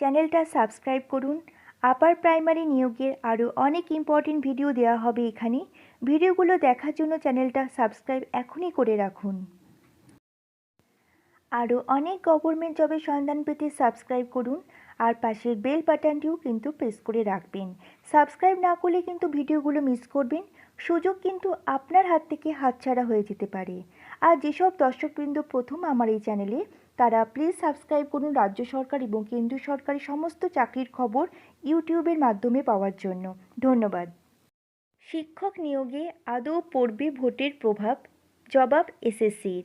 চ্যানেলটা সাবস্ক্রাইব করুন। Upper primary নিয়োগের আরও অনেক ইম্পর্টেন্ট ভিডিও দেওয়া হবে এখানে। ভিডিওগুলো দেখার জন্য চ্যানেলটা সাবস্ক্রাইব এখনই করে রাখুন। আরও অনেক গভর্নমেন্ট জবের সন্ধান পেতে সাবস্ক্রাইব করুন আর পাশের বেল বাটনটিও কিন্তু প্রেস করে রাখবেন। সাবস্ক্রাইব না করলে কিন্তু ভিডিওগুলো মিস করবেন। সুযোগ কিন্তু আপনার হাত থেকে হাতছাড়া হয়ে যেতে পারে। আর যেসব দর্শকবৃন্দ প্রথম আমার এই চ্যানেলে তারা প্লিজ সাবস্ক্রাইব করুন রাজ্য সরকার এবং কেন্দ্রীয় সরকারি সমস্ত চাকরির খবর ইউটিউবের মাধ্যমে পাওয়ার জন্য। ধন্যবাদ। শিক্ষক নিয়োগে আদৌ পড়বে ভোটের প্রভাব? জবাব এসএসসির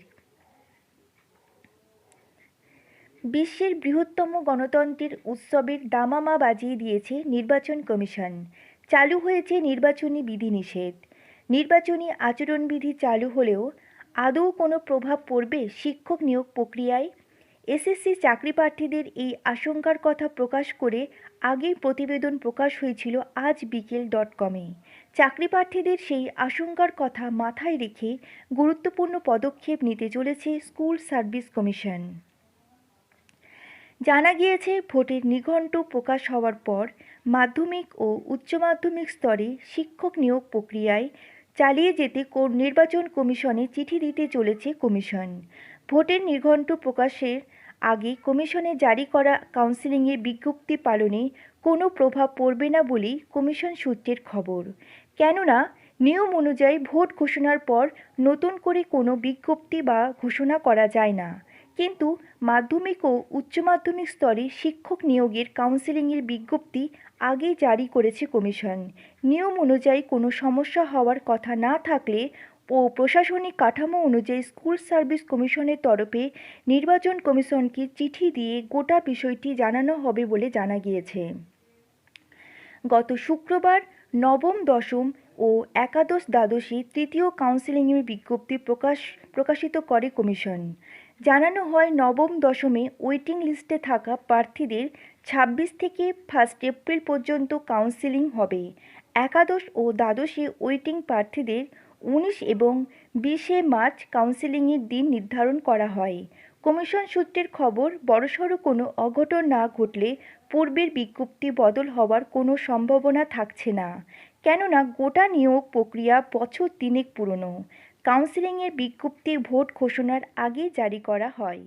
বিশ্বের বৃহত্তম গণতন্ত্রের উৎসবের দামামা বাজিয়ে দিয়েছে নির্বাচন কমিশন। চালু হয়েছে নির্বাচনী বিধিনিষেধ। নির্বাচনী আচরণবিধি চালু হলেও আদৌ কোনো প্রভাব পড়বে শিক্ষক নিয়োগ প্রক্রিয়ায়? এসএসসি চাকরি প্রার্থীদের এই আশঙ্কার কথা প্রকাশ করে আগেই প্রতিবেদন প্রকাশ হয়েছিল আজ বিকেল ডট কমে। চাকরি প্রার্থীদের সেই আশঙ্কার কথা মাথায় রেখে গুরুত্বপূর্ণ পদক্ষেপ নিতে চলেছে স্কুল সার্ভিস কমিশন। জানা গিয়েছে, ভোটের নিঘণ্ট প্রকাশ হওয়ার পর মাধ্যমিক ও উচ্চ মাধ্যমিক স্তরে শিক্ষক নিয়োগ প্রক্রিয়ায় চালিয়ে যেতে নির্বাচন কমিশনে চিঠি দিতে চলেছে কমিশন। ভোটের নির্ঘণ্ট প্রকাশের আগে কমিশনে জারি করা কাউন্সিলিংয়ের বিজ্ঞপ্তি পালনে কোনো প্রভাব পড়বে না বলেই কমিশন সূত্রের খবর। কেননা, নিয়ম অনুযায়ী ভোট ঘোষণার পর নতুন করে কোনো বিজ্ঞপ্তি বা ঘোষণা করা যায় না। কিন্তু মাধ্যমিক ও উচ্চ মাধ্যমিক স্তরে শিক্ষক নিয়োগের কাউন্সেলিংয়ের বিজ্ঞপ্তি আগেই জারি করেছে কমিশন। নিয়ম অনুযায়ী কোনো সমস্যা হওয়ার কথা না থাকলে ও প্রশাসনিক কাঠামো অনুযায়ী স্কুল সার্ভিস কমিশনের তরফে নির্বাচন কমিশনকে চিঠি দিয়ে গোটা বিষয়টি জানানো হবে বলে জানা গিয়েছে। গত শুক্রবার নবম, দশম ও একাদশ দ্বাদশী তৃতীয় কাউন্সেলিংয়ের বিজ্ঞপ্তি প্রকাশ, প্রকাশিত করে কমিশন। জানানো হয়, নবম, দশমে ওয়েটিং লিস্টে থাকা প্রার্থীদের ছাব্বিশ থেকে ফার্স্ট এপ্রিল পর্যন্ত কাউন্সেলিং হবে। একাদশ ও দ্বাদশে ওয়েটিং প্রার্থীদের উনিশ এবং বিশে মার্চ কাউন্সেলিংয়ের দিন নির্ধারণ করা হয়। কমিশন সূত্রের খবর, বড়সড় কোনো অঘটন না ঘটলে পূর্বের বিজ্ঞপ্তি বদল হওয়ার কোনো সম্ভাবনা থাকছে না। কেননা গোটা নিয়োগ প্রক্রিয়া বছর তিনেক পুরনো। কাউন্সেলিংয়ের বিজ্ঞপ্তি ভোট ঘোষণার আগে জারি করা হয়।